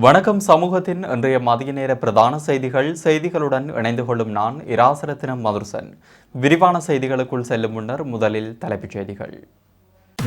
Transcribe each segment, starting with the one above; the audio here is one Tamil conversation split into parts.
வணக்கம் சமூகத்தின் இன்றைய மதிய நேர பிரதான செய்திகள். செய்திகளுடன் இணைந்து கொள்ளும் நான் இராசரத்தினம் மதுர்சன். விரிவான செய்திகளுக்குள் செல்லும் முன்னர் முதலில் தலைப்புச் செய்திகள்.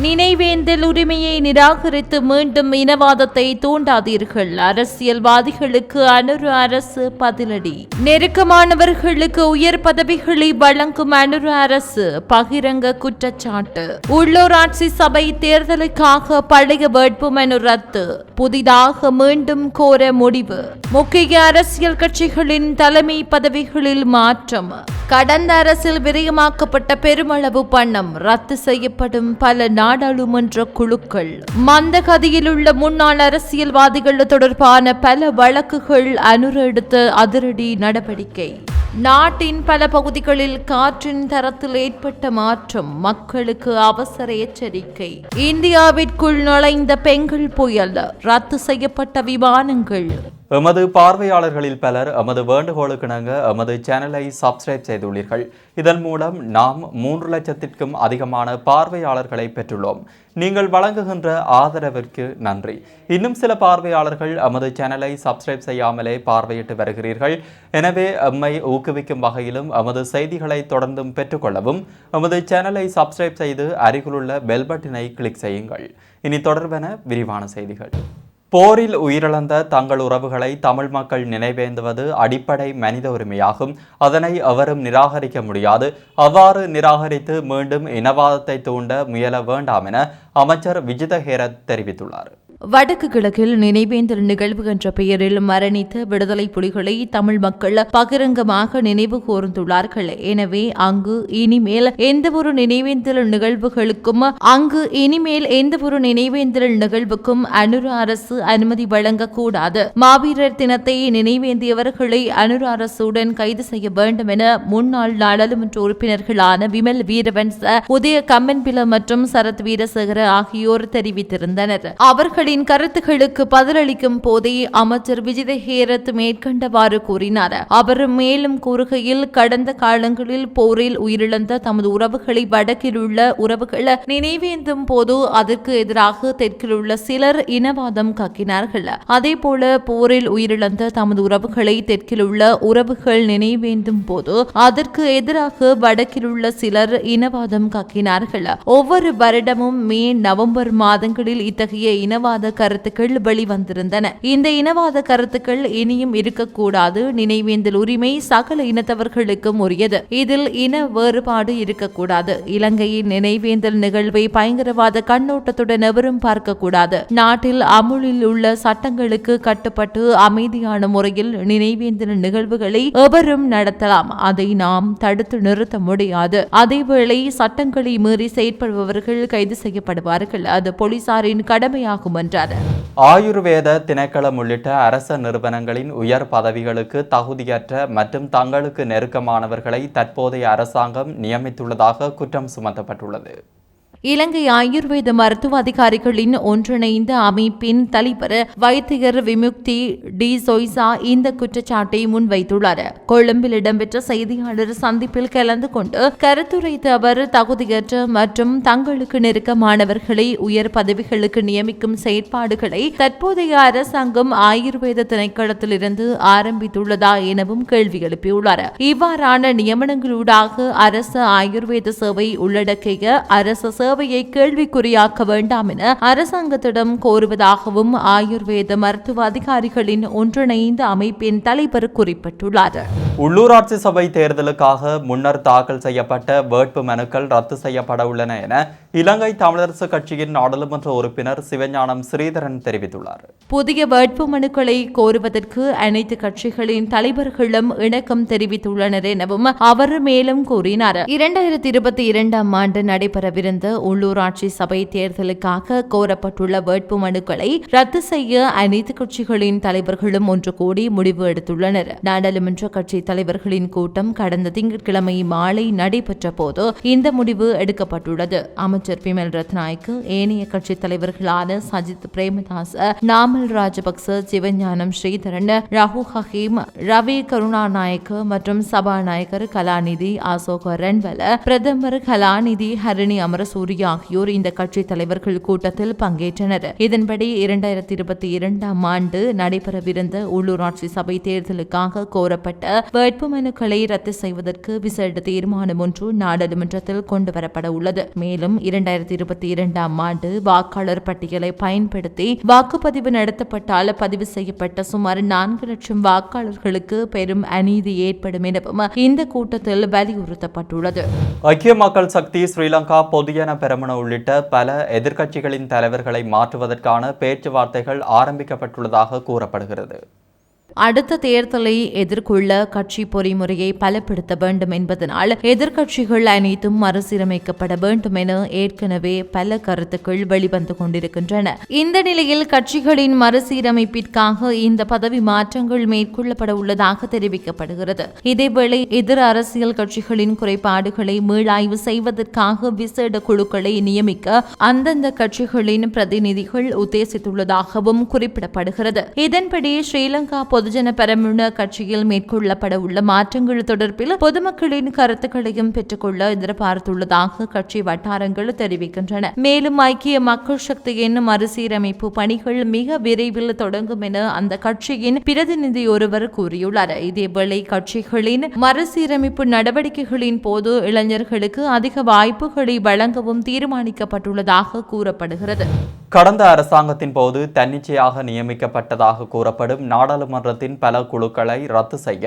நினைவேந்தல் உரிமையை நிராகரித்து மீண்டும் இனவாதத்தை தூண்டாதீர்கள். அரசியல்வாதிகளுக்கு அனுரு அரசு பதிலடி. நெருக்கமானவர்களுக்கு உயர் பதவிகளை வழங்கும் அனுரு அரசு பகிரங்க குற்றச்சாட்டு. உள்ளூராட்சி சபை தேர்தலுக்காக பழைய வேட்புமனு ரத்து. புதிதாக மீண்டும் கோர முடிவு. முக்கிய அரசியல் கட்சிகளின் தலைமை பதவிகளில் மாற்றம். கடந்த அரசில் விரயமாக்கப்பட்ட பெருமளவு பணம் ரத்து செய்யப்படும் பல நாடாளுமன்ற குழுக்கள். மந்தகதியில் உள்ள முன்னாள் அரசியல்வாதிகள் தொடர்பான பல வழக்குகள் அனுர எடுத்த அதிரடி நடவடிக்கை. நாட்டின் பல பகுதிகளில் காற்றின் தரத்தில் ஏற்பட்ட மாற்றம் மக்களுக்கு அவசர எச்சரிக்கை. இந்தியாவிற்குள் நுழைந்த பெண்கள் புயல் ரத்து செய்யப்பட்ட விமானங்கள் எமது பார்வையாளர்களில் பலர் எமது வேண்டுகோளுக்கிணங்க எமது சேனலை சப்ஸ்கிரைப் செய்துள்ளீர்கள். இதன் மூலம் நாம் மூன்று லட்சத்திற்கும் அதிகமான பார்வையாளர்களை பெற்றுள்ளோம். நீங்கள் வழங்குகின்ற ஆதரவிற்கு நன்றி. இன்னும் சில பார்வையாளர்கள் எமது சேனலை சப்ஸ்கிரைப் செய்யாமலே பார்வையிட்டு வருகிறீர்கள். எனவே எம்மை ஊக்குவிக்கும் வகையிலும் எமது செய்திகளை தொடர்ந்தும் பெற்றுக்கொள்ளவும் எமது சேனலை சப்ஸ்கிரைப் செய்து அருகிலுள்ள பெல் பட்டினை கிளிக் செய்யுங்கள். இனி தொடர்பென விரிவான செய்திகள். போரில் உயிரிழந்த தங்கள் உறவுகளை தமிழ் மக்கள் நினைவேந்துவது அடிப்படை மனித உரிமையாகும். அதனை அவரும் நிராகரிக்க முடியாது. அவ்வாறு நிராகரித்து மீண்டும் இனவாதத்தை தூண்ட முயல வேண்டாம் என அமைச்சர் விஜித ஹேரத் தெரிவித்துள்ளார். வடக்கு கிழக்கில் நினைவேந்தல் நிகழ்வு என்ற பெயரில் மரணித்த விடுதலை புலிகளை தமிழ் மக்கள் பகிரங்கமாக நினைவு கூர்ந்துள்ளார்கள். எனவே அங்கு இனிமேல் எந்த ஒரு நினைவேந்தல் நிகழ்வுகளுக்கும் அங்கு இனிமேல் எந்த ஒரு நினைவேந்தல் நிகழ்வுக்கும் அனுர அரசு அனுமதி வழங்கக்கூடாது. மாவீரர் தினத்தை நினைவேந்தியவர்களை அனுர அரசுடன் கைது செய்ய வேண்டும் என முன்னாள் நாடாளுமன்ற உறுப்பினர்களான விமல் வீரவன்ச உதய கம்மன்பில மற்றும் சரத் வீரசேகர ஆகியோர் தெரிவித்திருந்தனர். அவர்கள் அவர்களின் கருத்துகளுக்கு பதிலளிக்கும் போதே அமைச்சர் விஜித ஹேரத் மேற்கண்டவாறு கூறினார். அவர் மேலும் கூறுகையில் கடந்த காலங்களில் போரில் உயிரிழந்த தமது உறவுகளை வடக்கில் உள்ள உறவுகள் நினைவேந்தும் போது அதற்கு எதிராக தெற்கில் உள்ள சிலர் இனவாதம் கக்கினார்கள். அதேபோல போரில் உயிரிழந்த தமது உறவுகளை தெற்கில் உள்ள உறவுகள் நினைவேந்தும் போது அதற்கு எதிராக வடக்கில் உள்ள சிலர் இனவாதம் கக்கினார்கள். ஒவ்வொரு வருடமும் மே நவம்பர் மாதங்களில் இத்தகைய இனவாத கருத்துக்கள் வெளிவந்திருந்தன. இந்த இனவாத கருத்துக்கள் இனியும் இருக்கக்கூடாது. நினைவேந்தல் உரிமை சகல இனத்தவர்களுக்கும் உரியது. இதில் இன வேறுபாடு இருக்கக்கூடாது. இலங்கையின் நினைவேந்தல் நிகழ்வை பயங்கரவாத கண்ணோட்டத்துடன் எவரும் பார்க்கக்கூடாது. நாட்டில் அமுலில் உள்ள சட்டங்களுக்கு கட்டுப்பட்டு அமைதியான முறையில் நினைவேந்தல் நிகழ்வுகளை எவரும் நடத்தலாம். அதை நாம் தடுத்து நிறுத்த முடியாது. அதேவேளை சட்டங்களை மீறி செயற்படுபவர்கள் கைது செய்யப்படுவார்கள். அது போலீசாரின் கடமையாகும் என்றார் ஆயுர்வேத திணைக்களம் உள்ளிட்ட அரச நிறுவனங்களின் உயர் பதவிகளுக்கு தகுதியற்ற மற்றும் தங்களுக்கு நெருக்கமானவர்களை தற்போதைய அரசாங்கம் நியமித்துள்ளதாக குற்றம் சுமத்தப்பட்டுள்ளது. இலங்கை ஆயுர்வேத மருத்துவ அதிகாரிகளின் ஒன்றிணைந்த அமைப்பின் தலைவர் வைத்தியர் விமுக்தி டி சொய்சா இந்த குற்றச்சாட்டை முன்வைத்துள்ளார். கொழும்பில் இடம்பெற்ற செய்தியாளர் சந்திப்பில் கலந்து கொண்டு கருத்துரைத்த அவர் தகுதியற்ற மற்றும் தங்களுக்கு நெருக்கமானவர்களை உயர் பதவிகளுக்கு நியமிக்கும் செயற்பாடுகளை தற்போதைய அரசாங்கம் ஆயுர்வேத திணைக்களத்திலிருந்து ஆரம்பித்துள்ளதா எனவும் கேள்வி எழுப்பியுள்ளார். இவ்வாறான நியமனங்களூடாக அரசு ஆயுர்வேத சேவை உள்ளடக்கிய அரசு சேவையை கேள்விக்குறியாக்க வேண்டாம் என அரசாங்கத்திடம் கோருவதாகவும் ஆயுர்வேத மருத்துவ அதிகாரிகளின் ஒன்றிணைந்த அமைப்பின் தலைவர் குறிப்பிட்டுள்ளார். உள்ளூராட்சி சபை தேர்தலுக்காக முன்னர் தாக்கல் செய்யப்பட்ட வேட்பு மனுக்கள் ரத்து செய்யப்பட உள்ளன என இலங்கை தமிழரசு கட்சியின் நாடாளுமன்ற உறுப்பினர் சிவஞானம் ஸ்ரீதரன் தெரிவித்துள்ளார். புதிய வேட்புமனுக்களை கோருவதற்கு அனைத்து கட்சிகளின் தலைவர்களும் இணக்கம் தெரிவித்துள்ளனர் எனவும் அவர் மேலும் கூறினார். இரண்டாயிரத்தி இருபத்தி இரண்டாம் ஆண்டு நடைபெறவிருந்த உள்ளூராட்சி சபை தேர்தலுக்காக கோரப்பட்டுள்ள வேட்பு மனுக்களை ரத்து செய்ய அனைத்து கட்சிகளின் தலைவர்களும் ஒன்று கூடி முடிவு எடுத்துள்ளனர். நாடாளுமன்ற கட்சி தலைவர்களின் கூட்டம் கடந்த திங்கட்கிழமை மாலை நடைபெற்ற போது இந்த முடிவு எடுக்கப்பட்டுள்ளது. அமைச்சர் பிமல் ரத்நாய்க்கு ஏனைய கட்சித் தலைவர்களான சஜித் பிரேமதாஸ் நாமல் ராஜபக்ச சிவஞானம் ஸ்ரீதரன் ரகு ஹகீம் ரவி கருணாநாயக்க மற்றும் சபாநாயகர் கலாநிதி அசோக ரன்வல பிரதமர் கலாநிதி ஹரணி அமரசூரி ஆகியோர் இந்த கட்சி தலைவர்கள் கூட்டத்தில் பங்கேற்றனர். இதன்படி இரண்டாயிரத்தி இருபத்தி இரண்டாம் ஆண்டு நடைபெறவிருந்த உள்ளூராட்சி சபை தேர்தலுக்காக கோரப்பட்ட வேட்புமனுக்களை ரத்து செய்வதற்கு விசேட தீர்மானம் ஒன்று நாடாளுமன்றத்தில் கொண்டுவரப்பட உள்ளது. மேலும் இரண்டாயிரத்தி இருபத்தி இரண்டாம் ஆண்டு வாக்காளர் பட்டியலை பயன்படுத்தி வாக்குப்பதிவு நடத்தப்பட்டால் பதிவு செய்யப்பட்ட சுமார் நான்கு லட்சம் வாக்காளர்களுக்கு பெரும் அநீதி ஏற்படும் எனவும் இந்த கூட்டத்தில் வலியுறுத்தப்பட்டுள்ளது. ஐக்கிய மக்கள் சக்தி ஸ்ரீலங்கா பொதுஜன பெரமுன உள்ளிட்ட பல எதிர்க்கட்சிகளின் தலைவர்களை மாற்றுவதற்கான பேச்சுவார்த்தைகள் ஆரம்பிக்கப்பட்டுள்ளதாக கூறப்படுகிறது. அடுத்த தேர்தலை எதிர்கொள்ள கட்சி பொறிமுறையை பலப்படுத்த வேண்டும் என்பதனால் எதிர்க்கட்சிகள் அனைத்தும் மறுசீரமைக்கப்பட வேண்டும் என ஏற்கனவே பல கருத்துக்கள் வெளிவந்து கொண்டிருக்கின்றன. இந்த நிலையில் கட்சிகளின் மறுசீரமைப்பிற்காக இந்த பதவி மாற்றங்கள் மேற்கொள்ளப்பட உள்ளதாக தெரிவிக்கப்படுகிறது. இதேவேளை எதிர் அரசியல் கட்சிகளின் குறைபாடுகளை மீளாய்வு செய்வதற்காக விசேட குழுக்களை நியமிக்க அந்தந்த கட்சிகளின் பிரதிநிதிகள் உத்தேசித்துள்ளதாகவும் குறிப்பிடப்படுகிறது. இதன்படி ஸ்ரீலங்கா பொதுஜன பெரமுன கட்சியில் மேற்கொள்ளப்பட உள்ள மாற்றங்கள் தொடர்பில் பொதுமக்களின் கருத்துக்களையும் பெற்றுக்கொள்ள எதிர்பார்த்துள்ளதாக கட்சி வட்டாரங்கள் தெரிவிக்கின்றன. மேலும் ஐக்கிய மக்கள் சக்தியின் மறுசீரமைப்பு பணிகள் மிக விரைவில் தொடங்கும் என அந்த கட்சியின் பிரதிநிதி ஒருவர் கூறியுள்ளார். இதேவேளை கட்சிகளின் மறுசீரமைப்பு நடவடிக்கைகளின் போது இளைஞர்களுக்கு அதிக வாய்ப்புகளை வழங்கவும் தீர்மானிக்கப்பட்டுள்ளதாக கூறப்படுகிறது. கடந்த அரசாங்கத்தின் போது தன்னிச்சையாக நியமிக்கப்பட்டதாக கூறப்படும் நாடாளுமன்றத்தின் பல குழுக்களை ரத்து செய்ய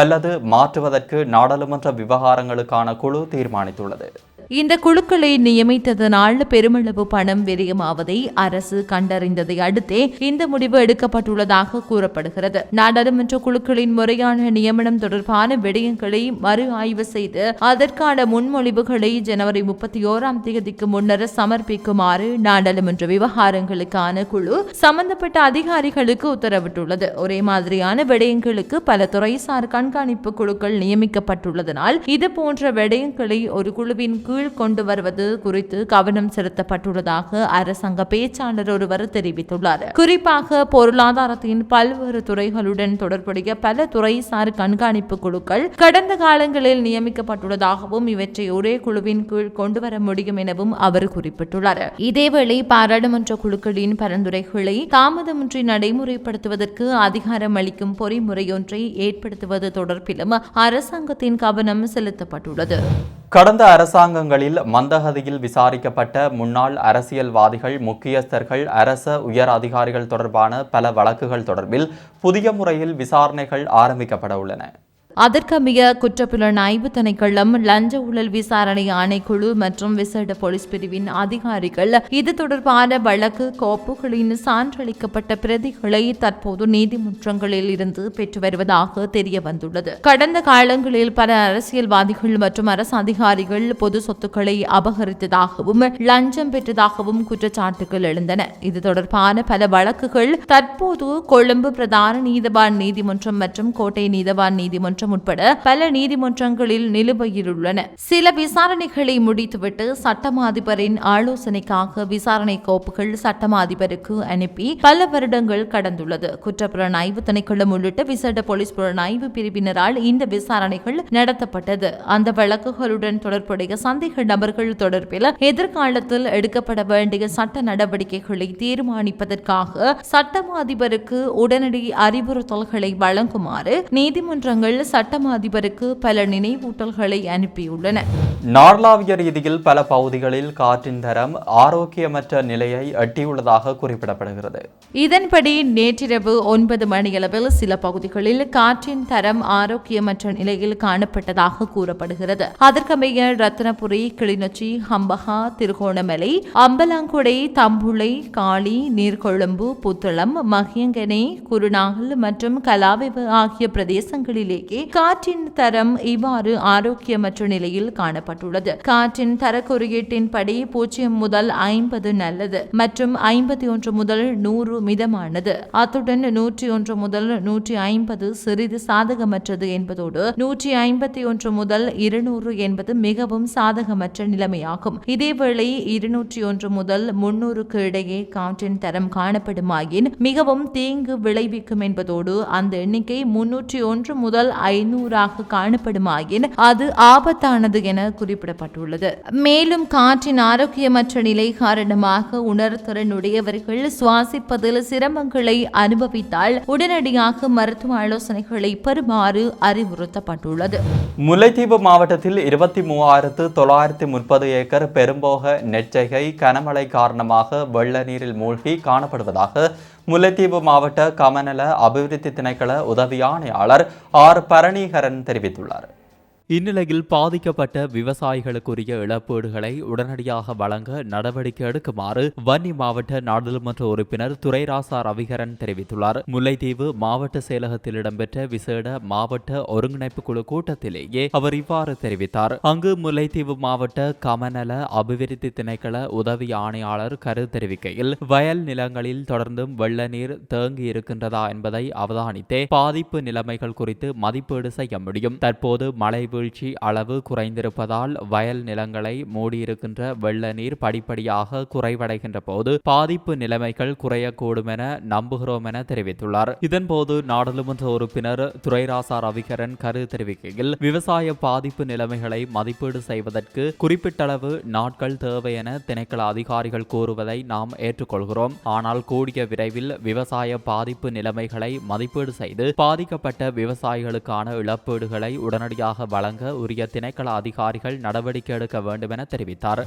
அல்லது மாற்றுவதற்கு நாடாளுமன்ற விவகாரங்களுக்கான குழு தீர்மானித்துள்ளது. இந்த குழுக்களை நியமித்ததனால் பெருமளவு பணம் விரயமாவதை அரசு கண்டறிந்ததை அடுத்தே இந்த முடிவு எடுக்கப்பட்டுள்ளதாக கூறப்படுகிறது. நாடாளுமன்ற குழுக்களின் முறையான நியமனம் தொடர்பான விடயங்களை மறு ஆய்வு செய்து அதற்கான முன்மொழிவுகளை ஜனவரி முப்பத்தி ஓராம் தேதிக்கு முன்னர் சமர்ப்பிக்குமாறு நாடாளுமன்ற விவகாரங்களுக்கான குழு சம்பந்தப்பட்ட அதிகாரிகளுக்கு உத்தரவிட்டுள்ளது. ஒரே மாதிரியான விடயங்களுக்கு பல துறைசார் கண்காணிப்பு குழுக்கள் நியமிக்கப்பட்டுள்ளதனால் இது போன்ற விடயங்களை ஒரு குழுவின் கீழ் கொண்டு வருவது குறித்து கவனம் செலுத்தப்பட்டுள்ளதாக அரசாங்க பேச்சாளர் ஒருவர் தெரிவித்துள்ளார். குறிப்பாக பொருளாதாரத்தின் பல்வேறு துறைகளுடன் தொடர்புடைய பல துறைசார் கண்காணிப்பு குழுக்கள் கடந்த காலங்களில் நியமிக்கப்பட்டுள்ளதாகவும் இவற்றை ஒரே குழுவின் கீழ் கொண்டு வர முடியும் எனவும் அவர் குறிப்பிட்டுள்ளார். இதேவேளை பாராளுமன்ற குழுக்களின் பரிந்துரைகளை தாமதமின்றி நடைமுறைப்படுத்துவதற்கு அதிகாரம் அளிக்கும் பொறிமுறையொன்றை ஏற்படுத்துவது தொடர்பிலும் அரசாங்கத்தின் கவனம் செலுத்தப்பட்டுள்ளது. கடந்த அரசாங்கங்களில் மந்தகதியில் விசாரிக்கப்பட்ட முன்னாள் அரசியல்வாதிகள் முக்கியஸ்தர்கள் அரச உயர் அதிகாரிகள் தொடர்பான பல வழக்குகள் தொடர்பில் புதிய முறையில் விசாரணைகள் ஆரம்பிக்கப்பட உள்ளன. அதற்கமைய குற்றப்புலனாய்வு திணைக்களம் லஞ்ச ஊழல் விசாரணை ஆணைக்குழு மற்றும் விசேட போலீஸ் பிரிவின் அதிகாரிகள் இது தொடர்பான வழக்கு கோப்புகளின் சான்றளிக்கப்பட்ட பிரதிகளை தற்போது நீதிமன்றங்களில் இருந்து பெற்று வருவதாக தெரிய வந்துள்ளது கடந்த காலங்களில் பல அரசியல்வாதிகள் மற்றும் அரசு அதிகாரிகள் பொது சொத்துக்களை அபகரித்ததாகவும் லஞ்சம் பெற்றதாகவும் குற்றச்சாட்டுகள் எழுந்தன. இது தொடர்பான பல வழக்குகள் தற்போது கொழும்பு பிரதான நீதவான் நீதிமன்றம் மற்றும் கோட்டை நீதவான் நீதிமன்றம் உட்பட பல நீதிமன்றங்களில் நிலுவையில் உள்ளன சில விசாரணைகளை முடித்துவிட்டு சட்டமா அதிபரின் ஆலோசனைக்காக விசாரணை கோப்புகள் சட்டமா அதிபருக்கு அனுப்பி பல வருடங்கள் கடந்துள்ளது. குற்றப்புலனாய்வு திணைக்களம் உள்ளிட்ட விசேட போலீஸ் புலனாய்வு பிரிவினரால் இந்த விசாரணைகள் நடத்தப்பட்டது. அந்த வழக்குகளுடன் தொடர்புடைய சந்தேக நபர்கள் தொடர்பில் எதிர்காலத்தில் எடுக்கப்பட வேண்டிய சட்ட நடவடிக்கைகளை தீர்மானிப்பதற்காக சட்டமா அதிபருக்கு உடனடி அறிவுறுத்தல்களை வழங்குமாறு நீதிமன்றங்கள் சட்டமா அதிபருக்கு பல நினைவூட்டல்களை அனுப்பியுள்ளன. நாடளாவிய ரீதியில் பல பகுதிகளில் காற்றின் தரம் ஆரோக்கியமற்ற நிலையை எட்டியுள்ளதாக குறிப்பிடப்படுகிறது. இதன்படி நேற்றிரவு ஒன்பது மணியளவில் சில பகுதிகளில் காற்றின் தரம் ஆரோக்கியமற்ற நிலையில் காணப்பட்டதாக கூறப்படுகிறது. அதற்கமைய ரத்னபுரி கிளிநொச்சி ஹம்பகா திருகோணமலை அம்பலாங்குடை தம்புளை காளி நீர்கொழும்பு புத்தளம் மகியங்கனை குருநாகல் மற்றும் கலாவிவு ஆகிய பிரதேசங்களிலேயே காற்றின் தரம் இவ்வாறு ஆரோக்கியமற்ற நிலையில் காணப்பட்டுள்ளது. காற்றின் தர குறியீட்டின்படி பூஜ்ஜியம் முதல் ஐம்பது நல்லது மற்றும் ஐம்பத்தி ஒன்று முதல் நூறு மிதமானது. அத்துடன் நூற்றி ஒன்று முதல் நூற்றி ஐம்பது சிறிது சாதகமற்றது என்பதோடு நூற்றி ஐம்பத்தி ஒன்று முதல் இருநூறு என்பது மிகவும் சாதகமற்ற நிலைமையாகும். இதேவேளை இருநூற்றி ஒன்று முதல் முன்னூறுக்கு இடையே காற்றின் தரம் காணப்படுமாயின் மிகவும் தீங்கு விளைவிக்கும் என்பதோடு அந்த எண்ணிக்கை முன்னூற்றி ஒன்று முதல் ஐநூறாக காணப்படுமாயின் அது ஆபத்தானது என குறிப்பிடப்பட்டுள்ளது. மேலும் காற்றின் ஆரோக்கியமற்ற நிலை காரணமாக உணர்திறனுடையவர்கள் சுவாசிப்பதில் சிரமங்களை அனுபவித்தால் உடனடியாக மருத்துவ ஆலோசனைகளை பெறுமாறு அறிவுறுத்தப்பட்டுள்ளது. முல்லைத்தீவு மாவட்டத்தில் இருபத்தி மூவாயிரத்து தொள்ளாயிரத்தி முப்பது ஏக்கர் பெரும்போக நெச்சைகை கனமழை காரணமாக வெள்ள நீரில் மூழ்கி காணப்படுவதாக முல்லைத்தீவு மாவட்ட கமநல அபிவிருத்தி திணைக்கள உதவி ஆணையாளர் ஆர் பரணீகரன் தெரிவித்துள்ளார். இந்நிலையில் பாதிக்கப்பட்ட விவசாயிகளுக்குரிய இழப்பீடுகளை உடனடியாக வழங்க நடவடிக்கை எடுக்குமாறு வன்னி மாவட்ட நாடாளுமன்ற உறுப்பினர் துரைராசா ரவிகரன் தெரிவித்துள்ளார். முல்லைத்தீவு மாவட்ட செயலகத்தில் இடம்பெற்ற விசேட மாவட்ட ஒருங்கிணைப்பு குழு கூட்டத்திலேயே அவர் இவ்வாறு தெரிவித்தார். அங்கு முல்லைத்தீவு மாவட்ட கமநல அபிவிருத்தி திணைக்கள உதவி ஆணையாளர் கரு தெரிவிக்கையில் வயல் நிலங்களில் தொடர்ந்தும் வெள்ள நீர் தேங்கி இருக்கின்றதா என்பதை அவதானித்தே பாதிப்பு நிலைமைகள் குறித்து மதிப்பீடு செய்ய முடியும். தற்போது மழை நீர்வீழ்ச்சி அளவு குறைந்திருப்பதால் வயல் நிலங்களை மூடியிருக்கின்ற வெள்ள நீர் படிப்படியாக குறைவடைகின்ற போது பாதிப்பு நிலைமைகள் குறையக்கூடும் என நம்புகிறோம் என தெரிவித்துள்ளார் இதன்போது நாடாளுமன்ற உறுப்பினர் துரைராசா ரவிகரன் கரு தெரிவிக்கையில் விவசாய பாதிப்பு நிலைமைகளை மதிப்பீடு செய்வதற்கு குறிப்பிட்டளவு நாட்கள் தேவை என திணைக்கள அதிகாரிகள் கூறுவதை நாம் ஏற்றுக்கொள்கிறோம். ஆனால் கூடிய விரைவில் விவசாய பாதிப்பு நிலைமைகளை மதிப்பீடு செய்து பாதிக்கப்பட்ட விவசாயிகளுக்கான இழப்பீடுகளை உடனடியாக வழங்க உரிய திணைக்கள அதிகாரிகள் நடவடிக்கை எடுக்க வேண்டும் என தெரிவித்தார்.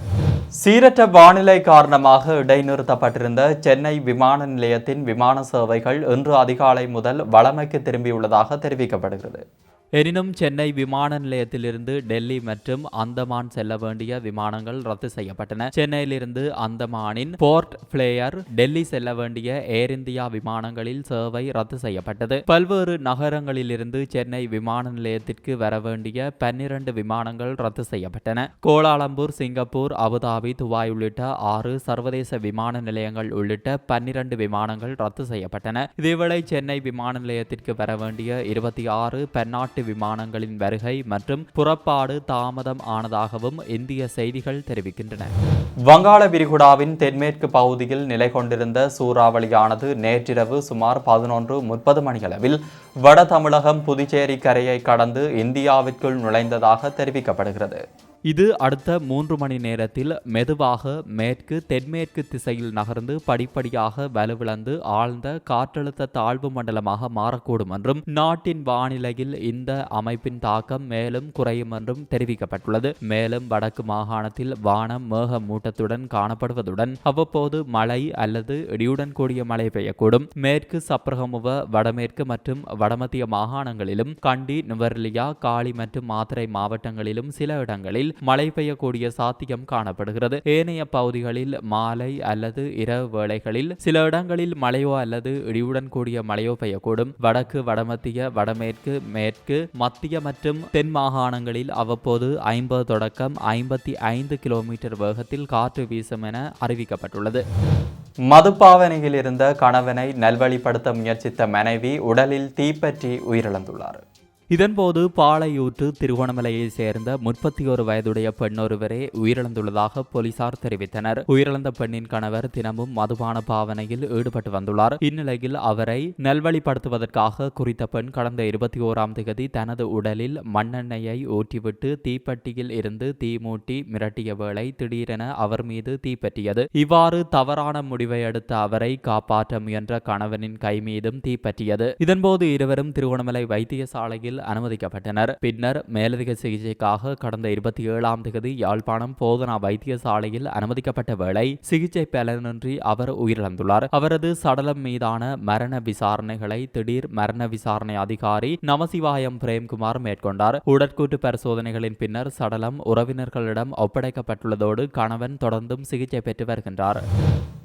சீரற்ற வானிலை காரணமாக இடைநிறுத்தப்பட்டிருந்த சென்னை விமான நிலையத்தின் விமான சேவைகள் இன்று அதிகாலை முதல் வழமைக்கு திரும்பியுள்ளதாக தெரிவிக்கப்படுகிறது. எனினும் சென்னை விமான நிலையத்திலிருந்து டெல்லி மற்றும் அந்தமான் செல்ல வேண்டிய விமானங்கள் ரத்து செய்யப்பட்டன. சென்னையிலிருந்து அந்தமானின் போர்ட் பிளேயர் டெல்லி செல்ல வேண்டிய ஏர் இந்தியா விமானங்களில் சேவை ரத்து செய்யப்பட்டது. பல்வேறு நகரங்களிலிருந்து சென்னை விமான நிலையத்திற்கு வர வேண்டிய பன்னிரண்டு விமானங்கள் ரத்து செய்யப்பட்டன. கோலாலம்பூர் சிங்கப்பூர் அபுதாபி துபாய் உள்ளிட்ட ஆறு சர்வதேச விமான நிலையங்கள் உள்ளிட்ட பன்னிரண்டு விமானங்கள் ரத்து செய்யப்பட்டன. இதேவேளை சென்னை விமான நிலையத்திற்கு வர வேண்டிய இருபத்தி ஆறு பன்னாட்டு விமானங்களின் வருகை மற்றும் புறப்பாடு தாமதம் ஆனதாகவும் இந்திய செய்திகள் தெரிவிக்கின்றன. வங்காள விரிகுடாவின் தென்மேற்கு பகுதியில் நிலை கொண்டிருந்த சூறாவளியானது நேற்றிரவு சுமார் பதினொன்று முப்பது மணியளவில் வட தமிழகம் புதுச்சேரி கரையை கடந்து இந்தியாவிற்குள் நுழைந்ததாக தெரிவிக்கப்படுகிறது. இது அடுத்த மூன்று மணி நேரத்தில் மெதுவாக மேற்கு தென்மேற்கு திசையில் நகர்ந்து படிப்படியாக வலுவிழந்து ஆழ்ந்த காற்றழுத்த தாழ்வு மண்டலமாக மாறக்கூடும் என்றும் நாட்டின் வானிலையில் இந்த அமைப்பின் தாக்கம் மேலும் குறையும் என்றும் தெரிவிக்கப்பட்டுள்ளது. மேலும் வடக்கு மாகாணத்தில் வானம் மேக மூட்டத்துடன் காணப்படுவதுடன் அவ்வப்போது மழை அல்லது இடியுடன் கூடிய மழை பெய்யக்கூடும். மேற்கு சப்ரகமுவ வடமேற்கு மற்றும் வடமத்திய மாகாணங்களிலும் கண்டி நுவர்லியா காளி மற்றும் மாத்திரை மாவட்டங்களிலும் சில இடங்களில் மழை பெய்யக்கூடிய சாத்தியம் காணப்படுகிறது. ஏனைய பகுதிகளில் மாலை அல்லது இரவு வேளைகளில் சில இடங்களில் மழையோ அல்லது இடியுடன் கூடிய மழையோ பெய்யக்கூடும். வடக்கு வடமத்திய வடமேற்கு மேற்கு மத்திய மற்றும் தென் மாகாணங்களில் அவ்வப்போது ஐம்பது தொடக்கம் ஐம்பத்தி ஐந்து கிலோமீட்டர் வேகத்தில் காற்று வீசும் என அறிவிக்கப்பட்டுள்ளது. மதுப்பாவனையில் இருந்த கணவனை நல்வழிப்படுத்த முயற்சித்த மனைவி உடலில் தீப்பற்றி உயிரிழந்துள்ளார். இதன்போது பாளையூற்று திருகோணமலையைச் சேர்ந்த முப்பத்தி ஒரு வயதுடைய பெண்ணொருவரே உயிரிழந்துள்ளதாக போலீசார் தெரிவித்தனர். உயிரிழந்த பெண்ணின் கணவர் தினமும் மதுபான பாவனையில் ஈடுபட்டு வந்துள்ளார். இந்நிலையில் அவரை நல்வழிப்படுத்துவதற்காக குறித்த பெண் கடந்த இருபத்தி ஓராம் தேதி தனது உடலில் மண்ணெண்ணெயை ஊற்றிவிட்டு தீப்பெட்டியில் இருந்து தீ மூட்டி மிரட்டிய வேளை திடீரென அவர் மீது தீப்பற்றியது இவ்வாறு தவறான முடிவை எடுத்த அவரை காப்பாற்ற முயன்ற கணவனின் கை மீதும் தீப்பற்றியது இதன்போது இருவரும் திருகோணமலை வைத்தியசாலையில் அனுமதிக்கப்பட்டனர். பின்னர் மேலதிக சிகிச்சைக்காக கடந்த இருபத்தி ஏழாம் தேதி யாழ்ப்பாணம் போதனா வைத்தியசாலையில் அனுமதிக்கப்பட்ட வேளை சிகிச்சை பலனின்றி அவர் உயிரிழந்துள்ளார். அவரது சடலம் மீதான மரண விசாரணைகளை திடீர் மரண விசாரணை அதிகாரி நமசிவாயம் பிரேம்குமார் மேற்கொண்டார். உடற்கூட்டு பரிசோதனைகளின் பின்னர் சடலம் உறவினர்களிடம் ஒப்படைக்கப்பட்டுள்ளதோடு கணவன் தொடர்ந்தும் சிகிச்சை பெற்று வருகின்றார்.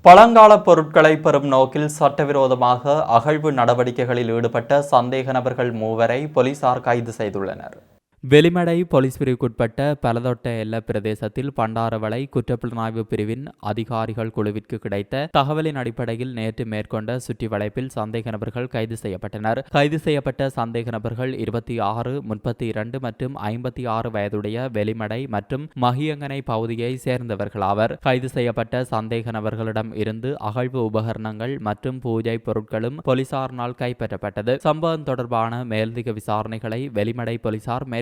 பழங்கால பொருட்களை பெறும் நோக்கில் சட்டவிரோதமாக அகழ்வு நடவடிக்கைகளில் ஈடுபட்ட சந்தேக நபர்கள் மூவரை போலீசார் கைது செய்துள்ளனர். வெளிமடை போலீஸ் பிரிவுக்குட்பட்ட பலதொட்ட எல்ல பிரதேசத்தில் பண்டாரவளை குற்றப்புலனாய்வு பிரிவின் அதிகாரிகள் குழுவிற்கு கிடைத்த தகவலின் அடிப்படையில் நேற்று மேற்கொண்ட சுற்றி வளைப்பில் சந்தேக நபர்கள் கைது செய்யப்பட்டனர். கைது செய்யப்பட்ட சந்தேக நபர்கள் இருபத்தி ஆறு முப்பத்தி இரண்டு மற்றும் ஐம்பத்தி ஆறு வயதுடைய வெளிமடை மற்றும் மகியங்கனை பகுதியை சேர்ந்தவர்களாவர் கைது செய்யப்பட்ட சந்தேக நபர்களிடம் இருந்து அகழ்வு உபகரணங்கள் மற்றும் பூஜை பொருட்களும் போலீசாரினால் கைப்பற்றப்பட்டது. சம்பவம் தொடர்பான மேலதிக விசாரணைகளை வெளிமடை போலீசார்